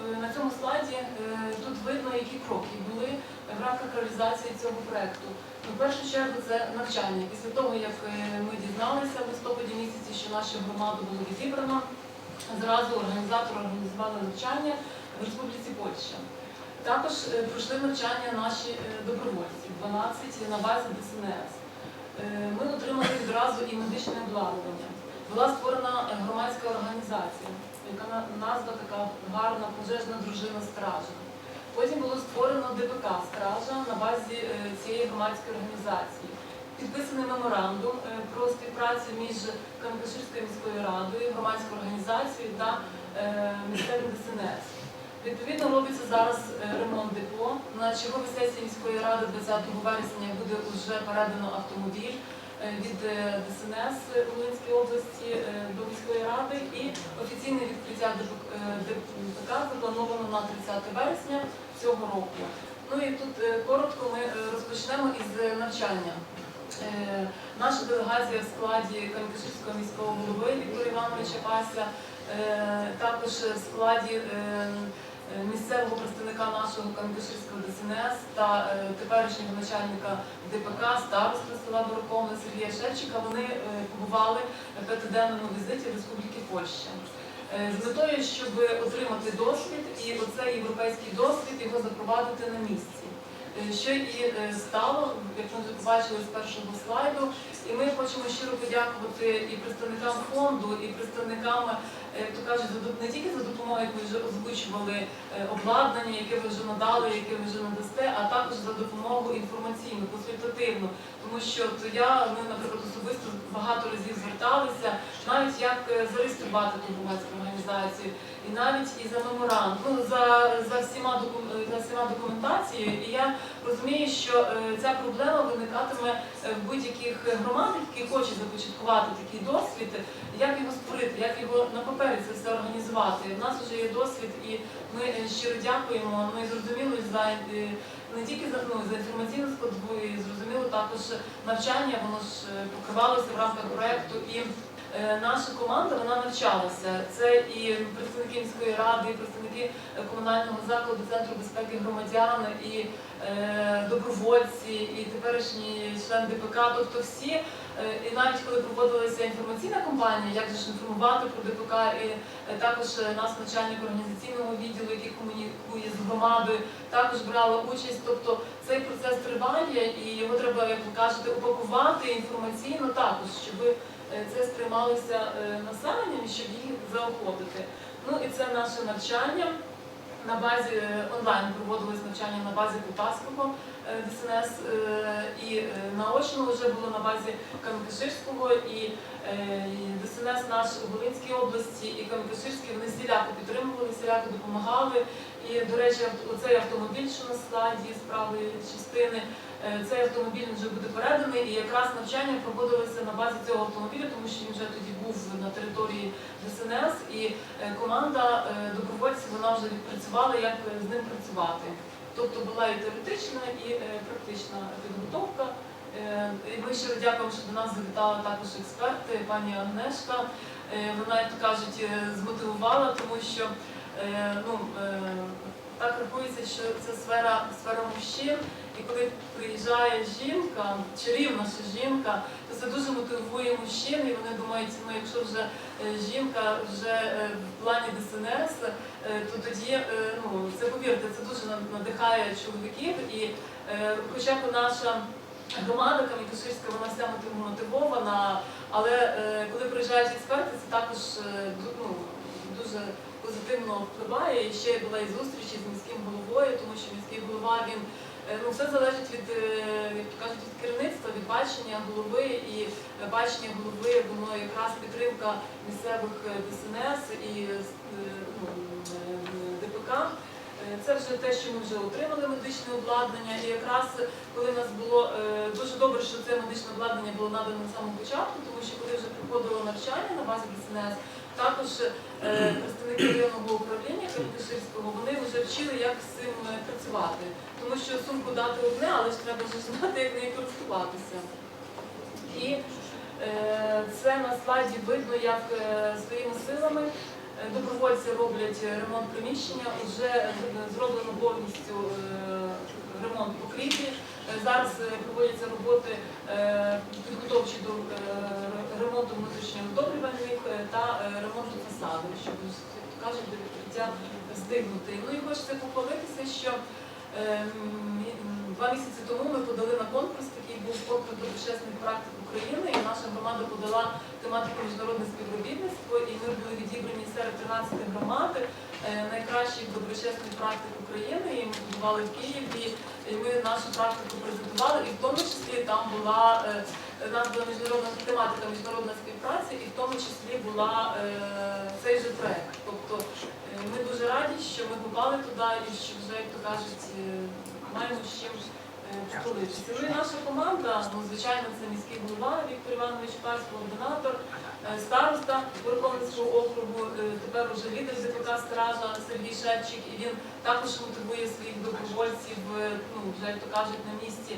е, на цьому слайді е, тут видно, які кроки були в рамках реалізації цього проекту. Ну, В першу чергу це навчання. Після того, як е, ми дізналися в листопаді місяці, що наша громада була відібрана, зразу організатори організували навчання в Республіці Польща. Також пройшли навчання наші добровольці, 12 на базі ДСНС. Ми отримали відразу і медичне обладнання. Була створена громадська організація, яка назва така гарна пожежна дружина стража. Потім було створено ДПК Стража на базі е, цієї громадської організації. Підписаний меморандум е, про співпрацю між Кам'янка-Ширською міською радою, громадською організацією та е, місцевим ДСНС. Відповідно, робиться зараз ремонт депо. На черговій сесії міської ради 20 вересня буде вже передано автомобіль від ДСНС Волинської області до міської ради відкриття ДП- е, заплановано на 30 вересня цього року. Ну і тут е, коротко ми е, розпочнемо із навчання. Наша делегація в складі Кам'янкаширського міського голови Віктора Івановича Пася, також в складі місцевого представника нашого Кам'янкаширського ДСНС та теперішнього начальника ДПК староста села Борокомна Сергія Шевчика. Вони побували в п'ятиденному візиті Республіки Польща. Е, З метою, щоб отримати досвід і оцей європейський досвід його запровадити на місці. Е, Що і е, стало, як ми вже побачили з першого слайду, і ми хочемо щиро подякувати і представникам фонду, і представникам, як то кажуть, не тільки за допомогою, як ви вже озвучували обладнання, яке ви вже надали, яке ви вже надасте, а також за допомогу інформаційну, консультативну. Тому що то я, ми, наприклад, особисто багато разів зверталися, навіть як е, зареєструвати ту громадську організацію, і навіть і за меморандум, ну, за, за, всіма, е, за всіма документацією. І я розумію, що е, ця проблема виникатиме в будь-яких громадах, які хочуть започаткувати такий досвід, як його створити, як його на папері це все організувати. У нас вже є досвід, і ми щиро дякуємо. Ну за е, не тільки за, ну, за інформаційну складову, і зрозуміло також навчання, воно ж е, покривалося в рамках проекту і. Е, Наша команда вона навчалася. Це і представники міської ради, і представники комунального закладу Центру безпеки громадян, і е, добровольці, і теперішній член ДПК. Тобто всі, е, і навіть коли проводилася інформаційна кампанія, як ж інформувати про ДПК, і е, також нас начальник організаційного відділу, який комунікує з громадою, також брала участь. Тобто цей процес триває, і його треба, як ви кажете, упакувати інформаційно також, щоб це сприймалося населенням, щоб їх заохотити. Ну і це наше навчання. На базі е, онлайн проводилось навчання на базі Полтавського е, ДСНС е, і наочно вже було на базі Кам'янкаширського і ДСНС наш у Волинській області і Кам'янкаширський вони всіляко підтримували, всіляко допомагали. І, до речі, оцей автомобіль, що на складі з правої частини, е, цей автомобіль вже буде переданий, і якраз навчання проводилося на базі цього автомобіля, тому що він вже тоді був на території ДСНС, і е, команда е, добровольців вона вже відпрацювала, як з ним працювати. Тобто була і теоретична, і практична підготовка. Ми щиро дякуємо, що до нас завітали також експерти, пані Агнешка. Вона, як то кажуть, змотивувала, тому що ну, е, так рахується, що це сфера, сфера мужчин. І коли приїжджає жінка, чарівна ще жінка, то це дуже мотивує мужчин, і вони думають, ну якщо вже е, жінка вже е, в плані ДСНС, е, то тоді, е, ну це повірте, це дуже надихає чоловіків. І е, хоча б наша громада Кам'янкаширська, вона вся мотив- мотивована, але е, коли приїжджають експерти, це також е, ну, дуже позитивно впливає. І ще була і зустрічі з міським головою, тому що міський голова він е, ну все залежить від е, як кажуть від керівництва, від бачення голови і бачення голови воно якраз підтримка місцевих е, ДСНС і ну, ДПК. Це вже те, що ми вже отримали медичне обладнання, і якраз коли в нас було дуже добре, що це медичне обладнання було надано на самому початку, тому що коли вже проходило навчання на базі ДСНС, також е, представники районного управління Кам'янкаширського, вони вже вчили, як з цим е, працювати. Тому що сумку дати одне, але ж треба вже знати, як нею користуватися. І е, це на слайді видно, як своїми силами Добровольці роблять ремонт приміщення, вже зроблено повністю ремонт покрівлі. Зараз проводяться роботи підготовчі до ремонту внутрішньодобрювальних та е, ремонту фасаду, щоб кажуть, до відкриття встигнути. Ну і хочеться похвалитися, що е, два місяці тому ми подали на конкурс, такий був конкурс доброчесних практик України, і наша громада подала тематику міжнародне співробітництво, і ми були відібрані серед 13 громад найкращих доброчесних практик України. І ми побували в Києві, і ми нашу практику презентували, і в тому числі там була е, нас була міжнародна тематика міжнародна співпраця, і в тому числі була е, цей же проект. Тобто е, ми дуже раді, що ми попали туди і що вже, як то кажуть, е, маємо з чим столитися. Ну наша команда, ну звичайно, це міський голова Віктор Іванович Пас, координатор, е, староста Верховницького округу, е, тепер уже лідер ДПК Стража Сергій Шевчик, і він також мотивує своїх добровольців, е, ну вже як то кажуть, на місці